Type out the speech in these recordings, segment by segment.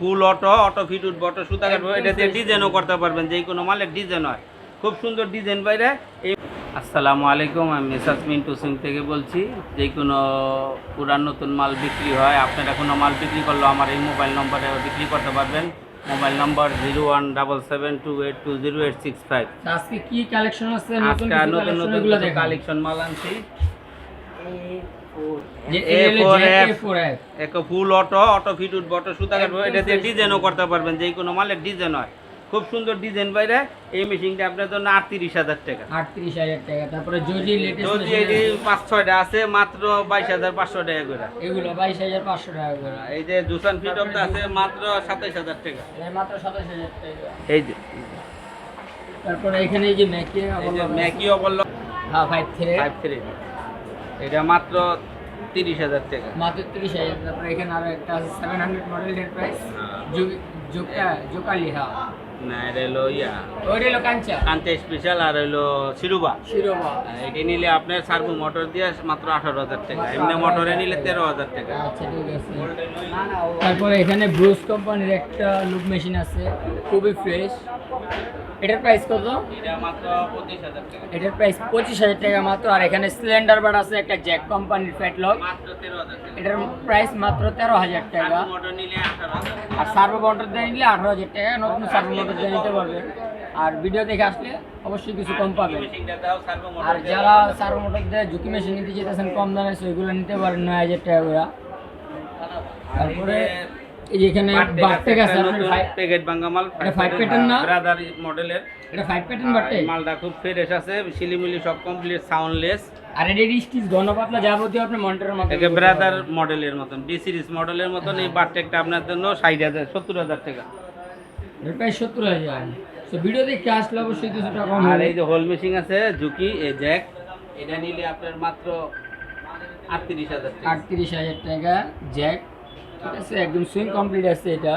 ফুল auto auto fit উঠবে auto সুতা কাটবে এটা দিয়ে ডিজাইনও করতে পারবেন যে কোনো মালের ডিজাইন হয়। খুব সুন্দর ডিজাইন বাইরে। এই আসসালামু আলাইকুম আমি মেসাজ মিন্টু সিং থেকে বলছি যে কোনো পুরান নতুন মাল বিক্রি হয় আপনারা কোনো মাল বিক্রি করলেও আমার এই মোবাইল নম্বরে বিক্রি করতে পারবেন। Mobile number zero one double seven two eight two zero eight six five. আজকে কি কালেকশন আছে? নতুন নতুন। কালেকশন মাল আনছি। যে এটা হলো A4F Jack A4F এক ফুল অটো অটো ফিট উঠবে অটো সুতা কাটবে এটা দিয়ে ডিজাইনও করতে পারবেন যে কোনো মালের ডিজাইন হয়। খুব সুন্দর ডিজাইন বাইরে এই মেশিনটা আপনার জন্য আটত্রিশ হাজার টাকা। আটত্রিশ হাজার টাকা তারপরে যদি লেটেস্ট যদি এটি পাঁচ ছয়টা আছে মাত্র বাইশ হাজার পাঁচশো টাকা করে। এগুলো বাইশ হাজার পাঁচশো টাকা করে। এই যে দুসান ফিট অফটা আছে মাত্র সাতাইশ হাজার টাকা। এই মাত্র সাতাশ হাজার টাকা। এই যে। তারপরে এখানে এই যে ম্যাকি এই যে ম্যাকিও বলল হ্যাঁ ফাইভ থ্রি ফাইভ থ্রি এটা মাত্র তিরিশ হাজার টাকা। মাত্র তিরিশ হাজার। তারপরে এখানে আরও একটা আছে সেভেন হান্ড্রেড মডেলের প্রাইস জোকা জোকালি হ্যাঁ। না এটা হলো ইয়া। ওইটা হলো কাঞ্চা। কান্তে স্পেশাল আর হলো শিরুবা। শিরোবা। এটি নিলে আপনার সার্ভো মোটর দিয়ে মাত্র আঠারো হাজার টাকা। এমনি মোটরে নিলে তেরো হাজার টাকা। আচ্ছা ঠিক আছে। তারপরে এখানে ব্রুস কোম্পানির একটা লুক মেশিন আছে খুবই ফ্রেশ এটার প্রাইস কত? এটা মাত্র পঁচিশ হাজার টাকা। এটার প্রাইস পঁচিশ হাজার টাকা মাত্র। আর এখানে সিলিন্ডার বাট আছে একটা জ্যাক কোম্পানির ফ্যাটলক এটার প্রাইস মাত্র তেরো হাজার টাকা। আর সার্ভো মোটর দিয়ে নিলে আঠারো হাজার টাকা। নতুন সার্ভো মোটর দিয়ে নিতে পারবেন আর ভিডিও দেখে আসলে অবশ্যই কিছু কম পাবেন সার্ভো আর যারা সার্ভো মোটর দিয়ে ঝুঁকি মেশিন নিতে যেতেছেন কম দামে সেগুলো নিতে পারেন নয় হাজার টাকা করে। তারপরে এখানে আছে আপনার ফাইভ প্যাকেট এটা five pattern না? ব্রাদার মডেলের এটা ফাইভ প্যাটার্ন মালটা খুব ফ্রেশ আছে শিলিমিলি সব কমপ্লিট সাউন্ডলেস আর এর স্টিচ ঘন পাতলা যাবতীয় আপনি মনিটরের মতো একে ব্রাদার মডেলের মতন ডি সিরিজ মডেলের মতন এই বারটেকটা আপনার জন্য ষাট হাজার সত্তর হাজার টাকা। প্রাইস সত্তর হাজার তো ভিডিও দেখে আসলে অবশ্যই কিছুটা কম আর এই যে হোল মেশিন আছে ঝুঁকি এ জ্যাক এটা নিলে আপনার মাত্র আটত্রিশ হাজার আটত্রিশ হাজার টাকা জ্যাক ঠিক আছে? একদম সুইং কমপ্লিট আছে এটা।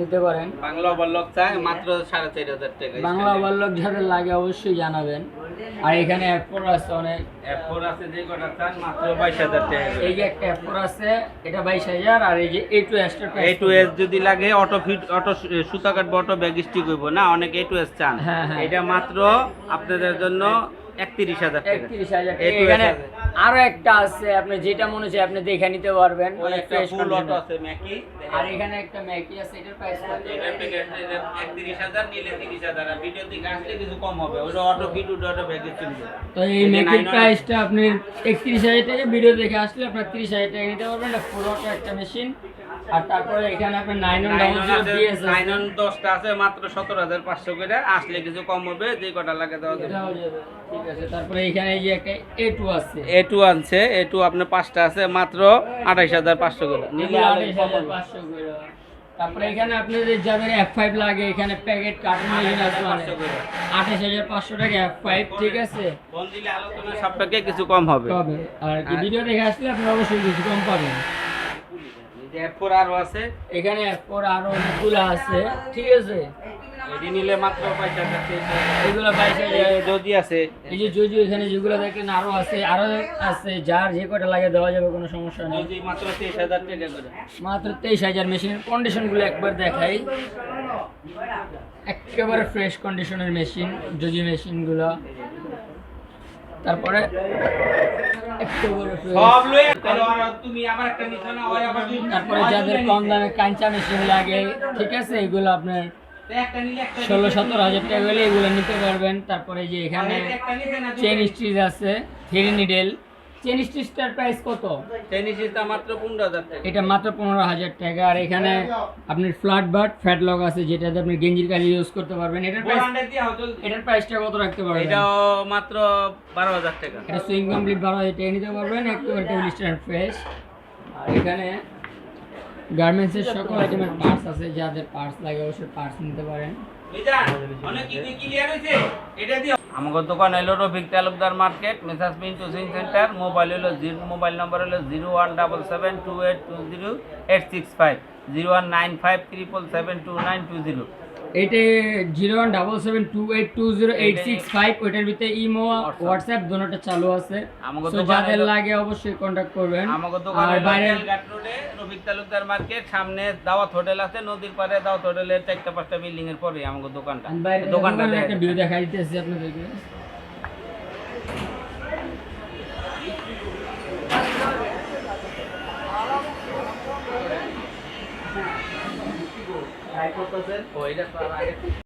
নিতে পারেন। বাংলা চাই মাত্র সাড়ে চার হাজার টাকা। বাংলা ওভারলক যাদের লাগে অবশ্যই জানাবেন। আর এখানে অ্যাপোর আছে অনেক। এরপর আছে যে কটা চান মাত্র বাইশ হাজার টাকা এই যে একটা অ্যাপোর আছে এটা বাইশ হাজার আর এই যে A two S A two S যদি লাগে অটো ফিট অটো সুতা কাটবো অটো ব্যাগ স্টিক হইব না? অনেক এ টু এস চান। হ্যাঁ, হ্যাঁ। এটা মাত্র আপনাদের জন্য একত্রিশ হাজার টাকা। একত্রিশ হাজার আরও একটা আছে আপনি যেটা মনে হচ্ছে আপনি দেখে নিতে পারবেন। ওই একটা ফুল অটো আছে ম্যাকি আর এখানে একটা ম্যাকি আছে এটার প্রাইস কত? এটা 31000 নিলে তিরিশ হাজার। আর ভিডিও থেকে আসলে কিছু কম হবে। ওটা অটো কিট ওটা অটো ব্যাগ চলে তো এই ম্যাকির প্রাইসটা আপনি একত্রিশ হাজার টাকা ভিডিও দেখে আসলে আপনার ত্রিশ হাজার টাকা নিতে পারবেন। এটা ফুল অটো একটা মেশিন আর তারপরে এখানে আপনার nine one double zero DS nine দশটা আছে মাত্র সতেরো হাজার পাঁচশো করে। আসলে কিছু কম হবে যে কটা লাগে দেওয়া যাবে। ঠিক আছে। তারপরে এখানে এই যে একটা এ টু আছে। এ টু আনছে এ টু আপনার পাঁচটা আছে মাত্র আঠাইশ হাজার পাঁচশো করে। নিলে আরও আঠাশ কম হাজার পাঁচশো করে। তারপরে এখানে আপনাদের যাদের এফ ফাইভ লাগে এখানে প্যাকেট কার্টুন আঠাশ হাজার পাঁচশো টাকা এফ ফাইভ ঠিক আছে? কিছু কম হবে। আর ভিডিও দেখে আসলে আপনি অবশ্যই কিছু কম পাবেন। এরপর আরও আছে? এখানে এরপর আরও অনেকগুলো আছে। ঠিক আছে? এটি নিলে মাত্র পয়সা এগুলো যদি আছে। এই যে যদি এখানে যেগুলো দেখেন আরও আছে আরও আছে যার যে কটা লাগে দেওয়া যাবে কোনো সমস্যা নেই। যদি মাত্র তেইশ হাজার টাকা করে। মাত্র তেইশ হাজার মেশিনের কন্ডিশনগুলো একবার দেখাই। একেবারে ফ্রেশ কন্ডিশনের মেশিন জজি মেশিনগুলো তারপরে তারপরে যাদের কম দামে কাঞ্চা মেশিন লাগে ঠিক আছে এগুলো আপনার ষোলো সতেরো হাজার টাকা হলে এগুলো নিতে পারবেন। তারপরে যে এখানে চেন স্টিচ আছে থ্রি নিডেল প্রাইস কত? টেনিসিসটা মাত্র টাকা। এটা মাত্র পনেরো হাজার টাকা। আর এখানে ফ্ল্যাট বাট ফ্যাট আছে যেটাতে আপনি গেঞ্জির কাজে ইউজ করতে পারবেন। এটার প্রাইস এটার প্রাইসটা কত রাখতে পারবেন? এটাও মাত্র বারো হাজার টাকা। এটা সুইং কমপ্লিট বারো হাজার টাকা নিতে পারবেন। একেবারে টেবিল স্ট্যান্ড ফ্রেশ আর এখানে গার্মেন্টসের সকল আইটেমের পার্টস আছে। যাদের পার্টস লাগে অবশ্যই পার্টস নিতে পারেন। অনেক ক্লিয়ার হইছে এটা দিও আমাদের দোকান হলো রফিক তালুকদার মার্কেট মেসাজ পিন টুসিং সেন্টার, মোবাইল হলো জিরো মোবাইল নম্বর হলো zero one double seven two eight two zero eight six five, zero one nine five triple seven two nine two zero. এইটা zero one double seven two eight two zero eight six five ওইটার ভিতরে imo WhatsApp দুটোটা চালু আছে। আমাকে তো যাদের লাগে অবশ্যই কন্ট্যাক্ট করবেন। আমাকে আর বাইরে ঘাট তালুকদার মার্কেট সামনে দাওয়াত হোটেল আছে নদীর পাড়ে দাওয়াত হোটেলের চারটা পাঁচটা বিল্ডিং এর পরে আমাকে দোকানটা। দোকানটা একটা ভিউ দেখাই দিতেছি আপনাদেরকে। তো আর আগে